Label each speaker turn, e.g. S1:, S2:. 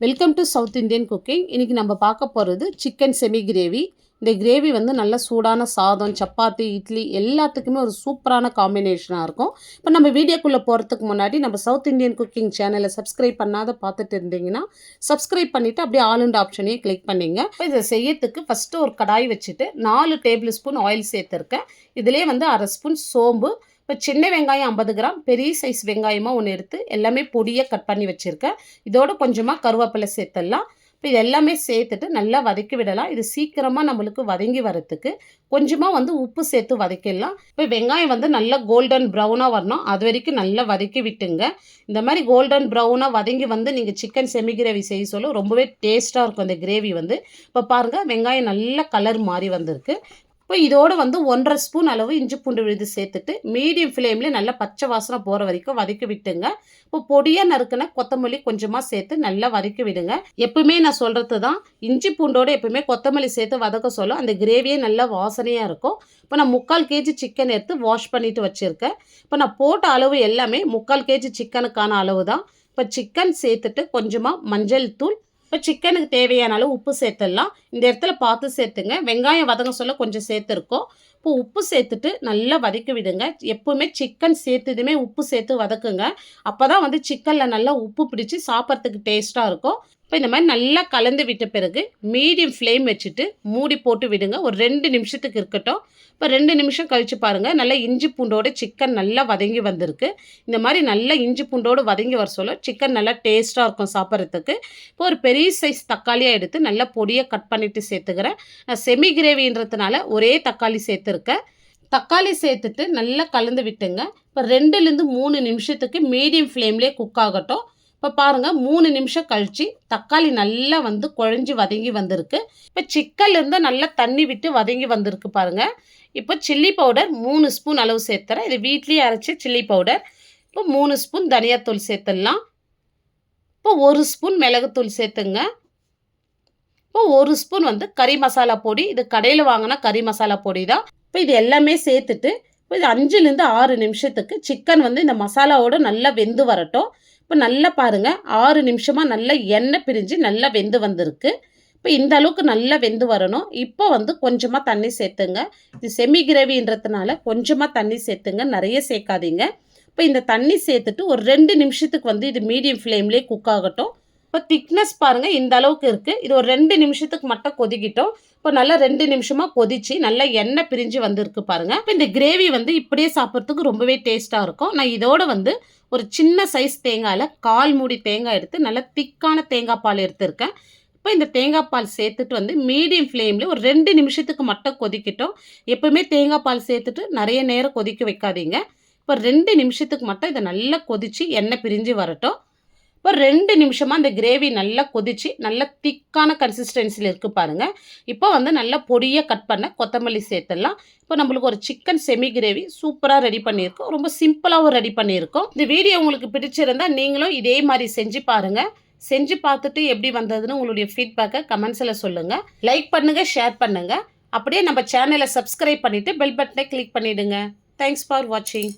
S1: Welcome to south Indian cooking இன்றைக்கி நம்ம பார்க்க போகிறது சிக்கன் செமி கிரேவி இந்த கிரேவி வந்து நல்ல சூடான சாதம் சப்பாத்தி இட்லி எல்லாத்துக்குமே ஒரு சூப்பரான காம்பினேஷனாக இருக்கும். இப்போ நம்ம வீடியோக்குள்ளே போகிறதுக்கு முன்னாடி நம்ம சவுத் இந்தியன் குக்கிங் சேனலை சப்ஸ்கிரைப் பண்ணாத பார்த்துட்டு இருந்தீங்கன்னா சப்ஸ்கிரைப் பண்ணிவிட்டு அப்படியே ஆல் அண்ட் ஆப்ஷனையும் கிளிக் பண்ணிங்க. இப்போ இதை செய்யறதுக்கு ஃபஸ்ட்டு ஒரு கடாய் வச்சுட்டு நாலு டேபிள் ஸ்பூன் ஆயில் சேர்த்துருக்கேன். இதிலே வந்து அரை ஸ்பூன் சோம்பு இப்போ சின்ன வெங்காயம் ஐம்பது கிராம் பெரிய சைஸ் வெங்காயமாக ஒன்று எடுத்து எல்லாமே பொடியாக கட் பண்ணி வச்சுருக்கேன். இதோட கொஞ்சமாக கருவேப்பிலை சேர்த்துடலாம். இப்போ இது எல்லாமே சேர்த்துட்டு நல்லா வதக்கி விடலாம். இது சீக்கிரமாக நம்மளுக்கு வதங்கி வரத்துக்கு கொஞ்சமாக வந்து உப்பு சேர்த்து வதக்கிடலாம். இப்போ வெங்காயம் வந்து நல்லா கோல்டன் ப்ரௌனாக வரணும். அது வரைக்கும் நல்லா வதக்கி விட்டுங்க. இந்த மாதிரி கோல்டன் ப்ரௌனாக வதங்கி வந்து நீங்கள் சிக்கன் செமி கிரேவி செய்ய சொல்ல ரொம்பவே டேஸ்ட்டாக இருக்கும் இந்த கிரேவி வந்து. இப்போ பாருங்கள் வெங்காயம் நல்ல கலர் மாறி வந்திருக்கு. இப்போ இதோடு வந்து ஒன்றரை ஸ்பூன் அளவு இஞ்சி பூண்டு விழுது சேர்த்துட்டு மீடியம் ஃப்ளேமில் நல்லா பச்சை வாசனை போகிற வரைக்கும் வதக்கி விட்டுங்க. இப்போ பொடியாக நறுக்குன கொத்தமல்லி கொஞ்சமாக சேர்த்து நல்லா வதக்கி விடுங்க. எப்பவுமே நான் சொல்கிறது தான் இஞ்சி பூண்டோடு எப்பவுமே கொத்தமல்லி சேர்த்து வதக்க சொல்ல அந்த கிரேவியே நல்லா வாசனையாக இருக்கும். இப்போ நான் முக்கால் கேஜி சிக்கன் எடுத்து வாஷ் பண்ணிட்டு வச்சுருக்கேன். இப்போ நான் போட்ட அளவு எல்லாமே முக்கால் கேஜி சிக்கனுக்கான அளவு தான் இப்போ சிக்கன் சேர்த்துட்டு கொஞ்சமாக மஞ்சள் தூள் இப்போ சிக்கனுக்கு தேவையான அளவு உப்பு சேர்த்துடலாம். இந்த இடத்துல பார்த்து சேர்த்துங்க. வெங்காயம் வதங்க சொல்ல கொஞ்சம் சேர்த்துருக்கோம். இப்போ உப்பு சேர்த்துட்டு நல்லா வதக்கி விடுங்க. எப்போவுமே சிக்கன் சேர்த்ததுமே உப்பு சேர்த்து வதக்குங்க. அப்போ தான் வந்து சிக்கனில் நல்லா உப்பு பிடிச்சி சாப்பிட்றதுக்கு டேஸ்ட்டாக இருக்கும். இப்போ இந்த மாதிரி நல்லா கலந்து விட்ட பிறகு மீடியம் ஃப்ளேம் வச்சுட்டு மூடி போட்டு விடுங்க. ஒரு ரெண்டு நிமிஷத்துக்கு இருக்கட்டும். இப்போ ரெண்டு நிமிஷம் கழித்து பாருங்கள் நல்லா இஞ்சி பூண்டோட சிக்கன் நல்லா வதங்கி வந்திருக்கு. இந்த மாதிரி நல்லா இஞ்சி பூண்டோடு வதங்கி வர சொல்ல சிக்கன் நல்லா டேஸ்ட்டாக இருக்கும் சாப்பிட்றதுக்கு. இப்போ ஒரு பெரிய சைஸ் தக்காளியாக எடுத்து நல்லா பொடியை கட் பண்ணிவிட்டு சேர்த்துக்கிறேன். நான் செமி கிரேவின்றதுனால ஒரே தக்காளி சேர்த்துருக்கேன். தக்காளி சேர்த்துட்டு நல்லா கலந்து விட்டுங்க. இப்போ ரெண்டுலேருந்து மூணு நிமிஷத்துக்கு மீடியம் ஃப்ளேம்லேயே குக் ஆகட்டும். இப்போ பாருங்கள் மூணு நிமிஷம் கழித்து தக்காளி நல்லா வந்து குழஞ்சி வதங்கி வந்திருக்கு. இப்போ சிக்கன்லேருந்து நல்லா தண்ணி விட்டு வதங்கி வந்திருக்கு பாருங்கள் இப்போ சில்லி பவுடர் மூணு ஸ்பூன் அளவு சேர்த்துறேன். இது வீட்லேயே அரைச்சி சில்லி பவுடர் இப்போ மூணு ஸ்பூன் தனியாத்தூள் சேர்த்துடலாம். இப்போ ஒரு ஸ்பூன் மிளகுத்தூள் சேர்த்துங்க. இப்போ ஒரு ஸ்பூன் வந்து கறி மசாலா பொடி. இது கடையில் வாங்கினா கறி மசாலா பொடி தான். இப்போ இது எல்லாமே சேர்த்துட்டு இப்போ இது அஞ்சுலேருந்து ஆறு நிமிஷத்துக்கு சிக்கன் வந்து இந்த மசாலாவோடு நல்லா வெந்து வரட்டும். இப்போ நல்லா பாருங்கள் ஆறு நிமிஷமாக நல்லா எண்ணெய் பிரிஞ்சு நல்லா வெந்து வந்திருக்கு. இப்போ இந்த அளவுக்கு நல்லா வெந்து வரணும். இப்போ வந்து கொஞ்சமாக தண்ணி சேர்த்துங்க. இது செமி கிரேவின்றதுனால கொஞ்சமாக தண்ணி சேர்த்துங்க. நிறைய சேர்க்காதீங்க. இப்போ இந்த தண்ணி சேர்த்துட்டு ஒரு ரெண்டு நிமிஷத்துக்கு வந்து இது மீடியம் ஃப்ளேம்லேயே குக் ஆகட்டும். இப்போ திக்னஸ் பாருங்கள் இந்த அளவுக்கு இருக்குது இது ஒரு ரெண்டு நிமிஷத்துக்கு மட்டும் கொதிக்கிட்டோம். இப்போ நல்லா ரெண்டு நிமிஷமாக கொதிச்சு நல்லா எண்ணெய் பிரிஞ்சு வந்திருக்கு பாருங்கள் இப்போ இந்த கிரேவி வந்து இப்படியே சாப்பிட்றதுக்கு ரொம்பவே டேஸ்ட்டாக இருக்கும். நான் இதோட வந்து ஒரு சின்ன சைஸ் தேங்காயில் கால் மூடி தேங்காய் எடுத்து நல்லா திக்கான தேங்காய் பால் எடுத்திருக்கேன். இப்போ இந்த தேங்காய் பால் சேர்த்துட்டு வந்து மீடியம் ஃப்ளேமில் ஒரு ரெண்டு நிமிஷத்துக்கு மட்டும் கொதிக்கிட்டோம். எப்போவுமே தேங்காய் பால் சேர்த்துட்டு நிறைய நேரம் கொதிக்க வைக்காதீங்க. இப்போ ரெண்டு நிமிஷத்துக்கு மட்டும் இதை நல்லா கொதித்து எண்ணெய் பிரிஞ்சு வரட்டும். இப்போ ரெண்டு நிமிஷமாக அந்த கிரேவி நல்லா கொதித்து நல்ல திக்கான கன்சிஸ்டன்சியில் இருக்குது பாருங்கள் இப்போ வந்து நல்லா பொடியாக கட் பண்ண கொத்தமல்லி சேர்த்துடலாம். இப்போ நம்மளுக்கு ஒரு சிக்கன் செமி கிரேவி சூப்பராக ரெடி பண்ணியிருக்கோம். ரொம்ப சிம்பிளாகவும் ரெடி பண்ணியிருக்கோம். இந்த வீடியோ உங்களுக்கு பிடிச்சிருந்தால் நீங்களும் இதே மாதிரி செஞ்சு பாருங்கள் செஞ்சு பார்த்துட்டு எப்படி வந்ததுன்னு உங்களுடைய ஃபீட்பேக்கை கமெண்ட்ஸில் சொல்லுங்கள் லைக் பண்ணுங்கள் ஷேர் பண்ணுங்கள் அப்படியே நம்ம சேனலை சப்ஸ்கிரைப் பண்ணிவிட்டு பெல் பட்டனை கிளிக் பண்ணிவிடுங்க தேங்க்ஸ் ஃபார் வாட்சிங்